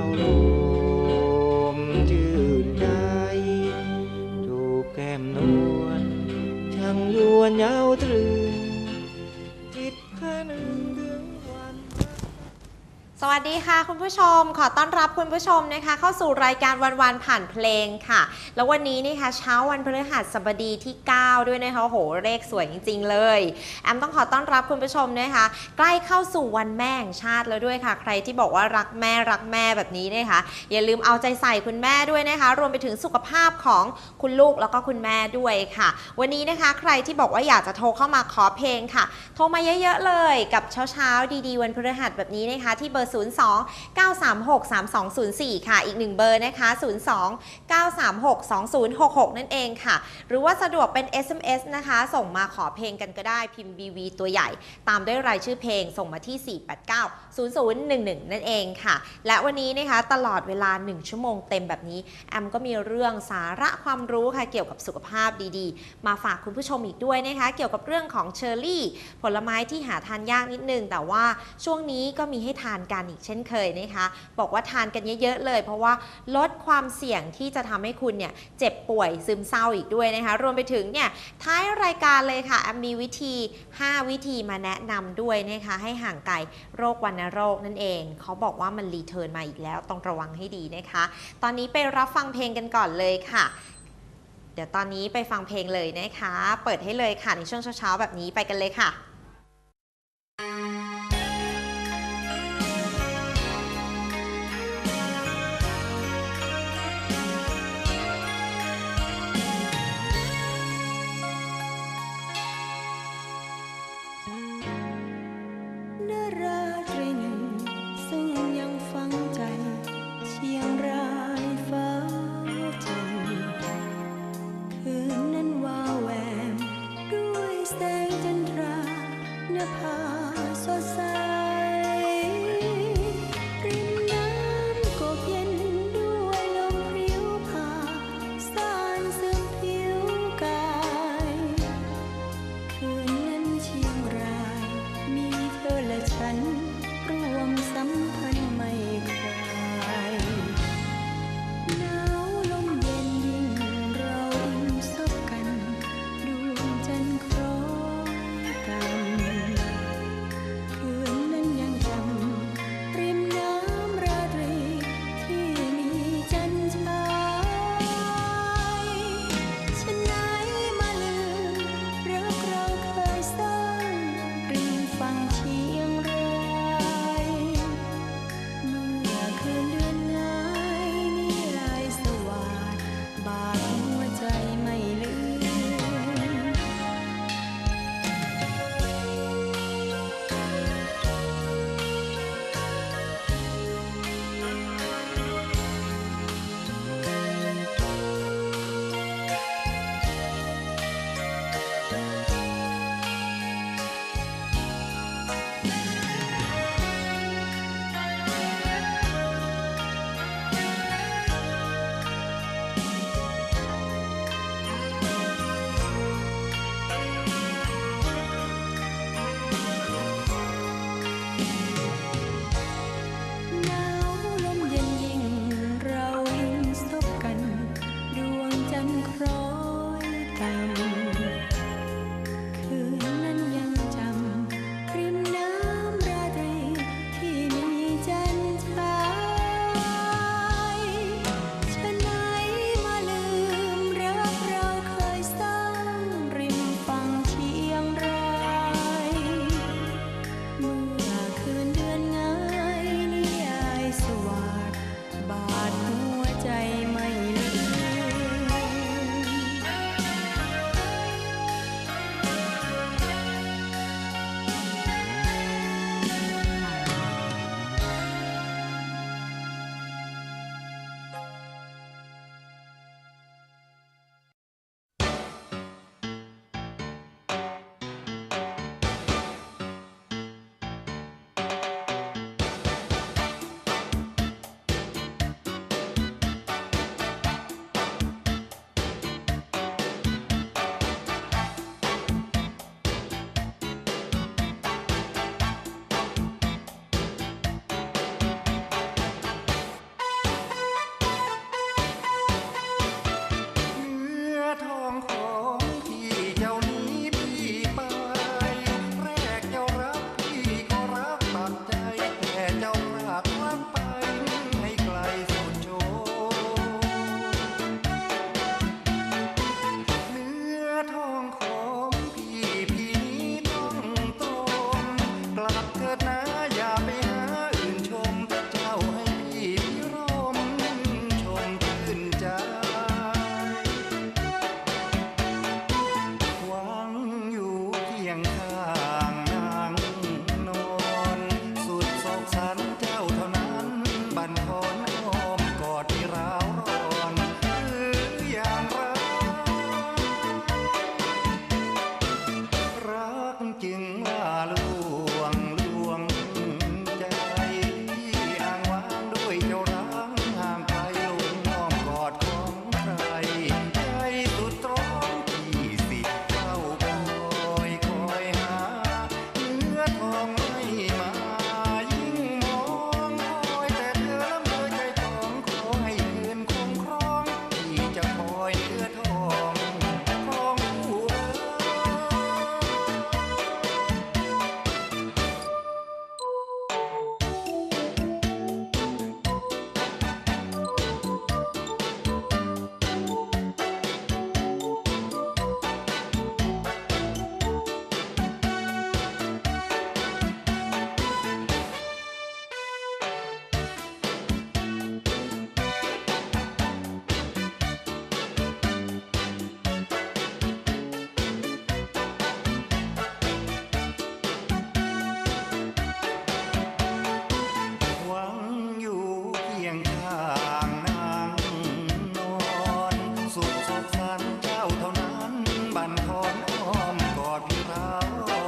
out. ดีค่ะคุณผู้ชม ขอต้อนรับคุณผู้ชมนะคะ เข้าสู่รายการวันวันผ่านเพลงค่ะ แล้ววันนี้นี่ค่ะเช้าวันพฤหัสบดีที่ 9 ด้วยนะคะโหเลขสวยจริง ๆ เลย แอมต้องขอต้อนรับคุณผู้ชมนะคะ ใกล้เข้าสู่วันแม่แห่งชาติแล้วด้วยค่ะ ใครที่บอกว่ารักแม่รักแม่แบบนี้นะคะ อย่าลืมเอาใจใส่คุณแม่ด้วยนะคะ รวมไปถึงสุขภาพของคุณลูกแล้วก็คุณแม่ด้วยค่ะ วันนี้นะคะ ใครที่บอกว่าอยากจะโทรเข้ามาขอเพลงค่ะ โทรมาเยอะๆเลย กับเช้าเช้าๆดีๆ วันพฤหัสแบบนี้นะคะที่เบอร์0 3 3204 ค่ะ อีกหนึ่งเบอร์นะคะ 02 936 2066 นั่นเ11ค่ะ หรือว่าสะดวกเป็น SMS นะคะ ส่งมาขอเพลงกันก็ได้พิมพ์ BV ตัวใหญ่ ตามด้วยรายชื่อเพลงส่งมาที่ 489 0011 นั่นเองค่ะ และวันนี้นะคะตลอดเวลา 1 ชั่วโมงเต็มแบบนี้ แอมก็มีเรื่องสาระความรู้ค่ะเกี่ยวกับสุขภาพดีๆ มาฝากคุณผู้ชมอีกด้วยนะคะ เกี่ยวกับเรื่องของเชอร์รี่ ผลไม้ที่หาทานยากนิดนึง แต่ว่าช่วงนี้ก็มีให้ทานกันอีกเช่นเคยนะคะ บอกว่าทานกันเยอะๆเลย เพราะว่าลดความเสี่ยงที่จะทำให้คุณเนี่ยเจ็บป่วยซึมเศร้าอีกด้วยนะคะ รวมไปถึงเนี่ยท้ายรายการเลยค่ะ มีวิธี 5 วิธีมาแนะนำด้วยนะคะให้ห่างไกลโรควัณโรคนั่นเอง เขาบอกว่ามันรีเทิร์นมาอีกแล้วต้องระวังให้ดีนะคะ ตอนนี้ไปรับฟังเพลงกันก่อนเลยค่ะ เดี๋ยวตอนนี้ไปฟังเพลงเลยนะคะ เปิดให้เลยค่ะในช่วงเช้าๆแบบนี้ไปกันเลยค่ะ down. ถอนอ้อมกอดพี่เรา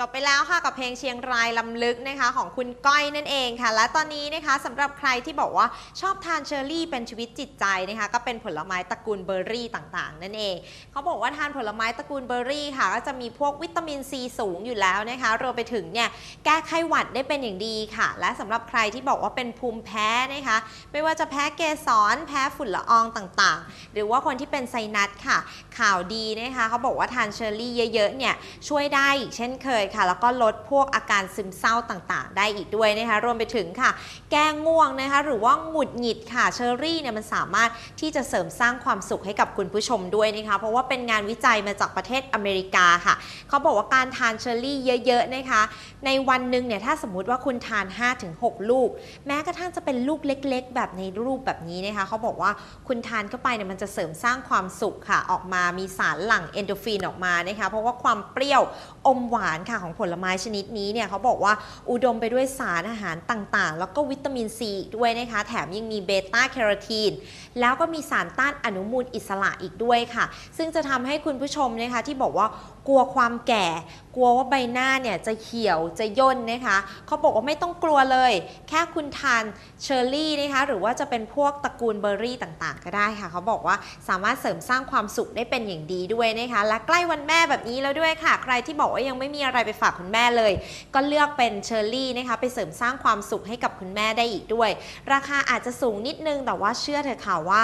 จบไปแล้วค่ะกับเพลงเชียงรายลำลึกนะคะของคุณก้อยนั่นเองค่ะ และตอนนี้นะคะสำหรับใครที่บอกว่าชอบทานเชอร์รี่เป็นชีวิตจิตใจนะคะก็เป็นผลไม้ตระกูลเบอร์รี่ต่างๆ นั่นเองเขาบอกว่าทานผลไม้ตระกูลเบอร์รี่ค่ะก็จะมีพวกวิตามินซีสูงอยู่แล้วนะคะรวมไปถึงเนี่ยแก้ไข้หวัดได้เป็นอย่างดีค่ะ และสำหรับใครที่บอกว่าเป็นภูมิแพ้นะคะไม่ว่าจะแพ้เกสรแพ้ฝุ่นละอองต่างๆ หรือว่าคนที่เป็นไซนัสค่ะ ข่าวดีนะคะเขาบอกว่าทานเชอร์รี่เยอะๆเนี่ยช่วยได้อีกเช่นเคยค่ะ แล้วก็ลดพวกอาการซึมเศร้าต่างๆ ได้อีกด้วยนะคะ รวมไปถึงค่ะ แก้ง่วงนะคะ หรือว่าหงุดหงิดค่ะ เชอร์รี่เนี่ยมันสามารถที่จะเสริมสร้างความสุขให้กับคุณผู้ชมด้วยนะคะ เพราะว่าเป็นงานวิจัยมาจากประเทศอเมริกาค่ะ เขาบอกว่าการทานเชอร์รี่เยอะ ๆ นะคะ ในวันหนึ่งเนี่ย ถ้าสมมติว่าคุณทาน 5-6 ลูก แม้กระทั่งจะเป็นลูกเล็ก ๆ แบบในรูปแบบนี้นะคะ เขาบอกว่าคุณทานเข้าไปเนี่ยมันจะเสริมสร้างความสุขค่ะ ออกมา มีสารหลั่งเอนโดฟินออกมานะคะ เพราะว่าความเปรี้ยวอมหวานค่ะของผลไม้ชนิดนี้เนี่ยเขาบอกว่าอุดมไปด้วยสารอาหารต่างๆ แล้วก็วิตามินซีด้วยนะคะ แถมยังมีเบต้าแคโรทีน แล้วก็มีสารต้านอนุมูลอิสระอีกด้วยค่ะ ซึ่งจะทำให้คุณผู้ชมนะคะที่บอกว่ากลัวความแก่ กลัวว่าใบหน้าเนี่ยจะเหี่ยวจะย่นนะคะเขาบอกว่าไม่ต้องกลัวเลย แค่คุณทานเชอร์รี่นะคะหรือว่าจะเป็นพวกตระกูลเบอร์รี่ต่างๆ ก็ได้ค่ะเขาบอกว่าสามารถเสริมสร้างความสุขได้เป็นอย่างดีด้วยนะคะและใกล้วันแม่แบบนี้แล้วด้วยค่ะ ใครที่บอกว่ายังไม่มีอะไรไปฝากคุณแม่เลย ก็เลือกเป็นเชอร์รี่นะคะไปเสริมสร้างความสุขให้กับคุณแม่ได้อีกด้วย ราคาอาจจะสูงนิดนึงแต่ว่าเชื่อเถอะค่ะว่า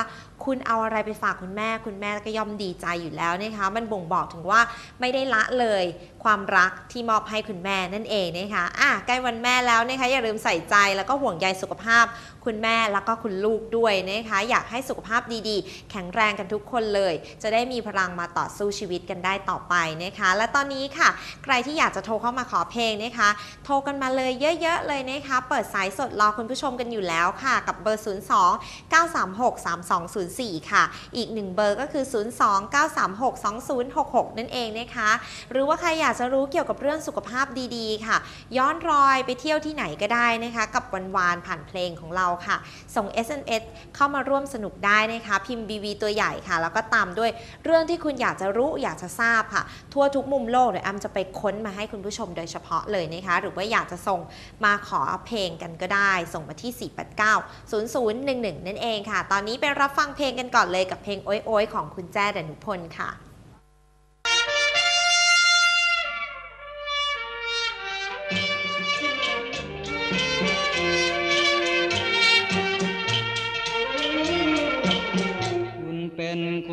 คุณเอาอะไรไปฝากคุณแม่ คุณแม่ก็ย่อมดีใจอยู่แล้วนะคะมันบ่งบอกถึงว่าไม่ได้ละเลย ความรักที่มอบให้คุณแม่นั่นเองนะคะอะใกล้วันแม่แล้วนะคะอย่าลืมใส่ใจแล้วก็ห่วงใยสุขภาพคุณแม่แล้วก็คุณลูกด้วยนะคะอยากให้สุขภาพดีๆ แข็งแรงกันทุกคนเลย จะได้มีพลังมาต่อสู้ชีวิตกันได้ต่อไปนะคะ และตอนนี้ค่ะ ใครที่อยากจะโทรเข้ามาขอเพลงนะคะ โทรกันมาเลยเยอะๆเลยนะคะ เปิดสายสดรอคุณผู้ชมกันอยู่แล้วค่ะ กับเบอร์ 02 936 3204 ค่ะ อีกหนึ่งเบอร์ก็คือ 02 936 2066 นั่นเองนะคะ หรือว่าใครอยากจะรู้เกี่ยวกับเรื่องสุขภาพดีๆ ค่ะ ย้อนรอยไปเที่ยวที่ไหนก็ได้นะคะ กับวันวานผ่านเพลงของเราค่ะ ส่ง SMS เข้ามาร่วมสนุกได้นะคะ พิมพ์ BV ตัวใหญ่ค่ะ แล้วก็ตามด้วยเรื่องที่คุณอยากจะรู้อยากจะทราบค่ะ ทั่วทุกมุมโลกเดี๋ยวแอมจะไปค้นมาให้คุณผู้ชมโดยเฉพาะเลยนะคะ หรือว่าอยากจะส่งมาขอเพลงกันก็ได้ ส่งมาที่ 489 0011 นั่นเองค่ะ ตอนนี้ไปรับฟังเพลงกันก่อนเลยกับเพลงโอ้ยโอยของคุณแจ้ดนุพลค่ะ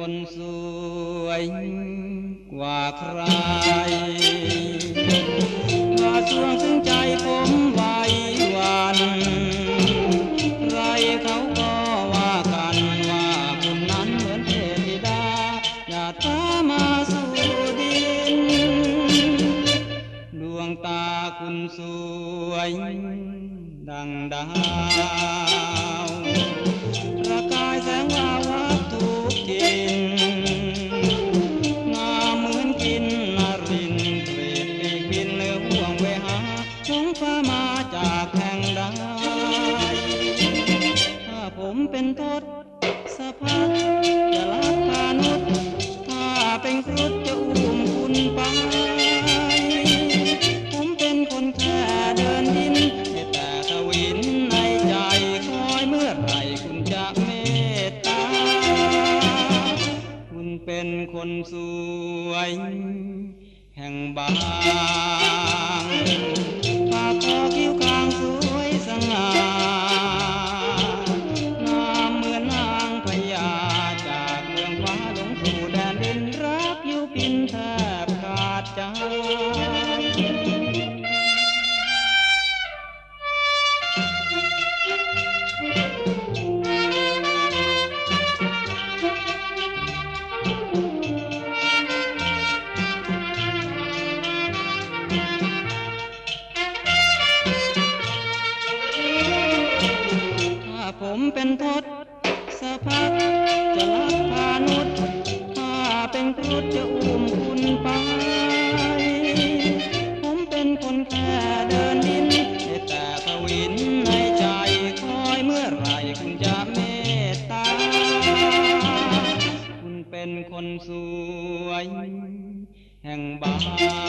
คนสวยกว่าใคร รุฑจะอุ้มคุณไป ผมเป็นคนแค่เดินดิน แต่พวินในใจคอยเมื่อไรคุณจะเมตตา คุณเป็นคนสวย แห่งบ้าน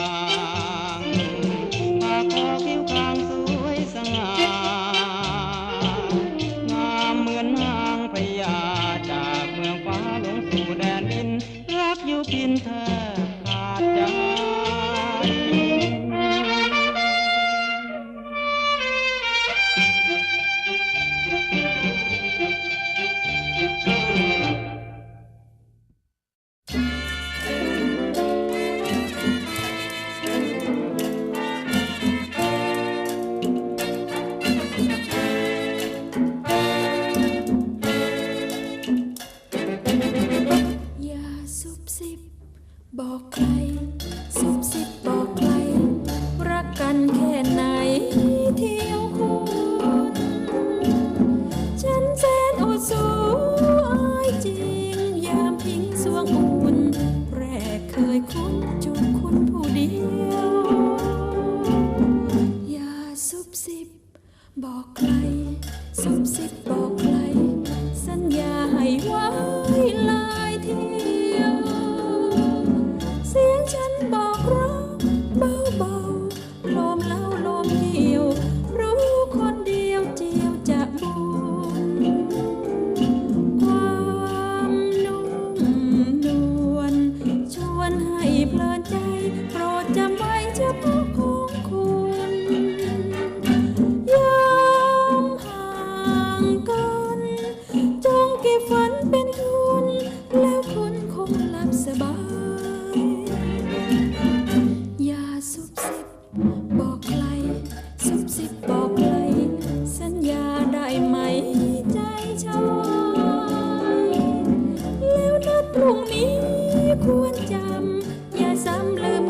พรุ่งนี้ควรจำ อย่าซ้ำเลย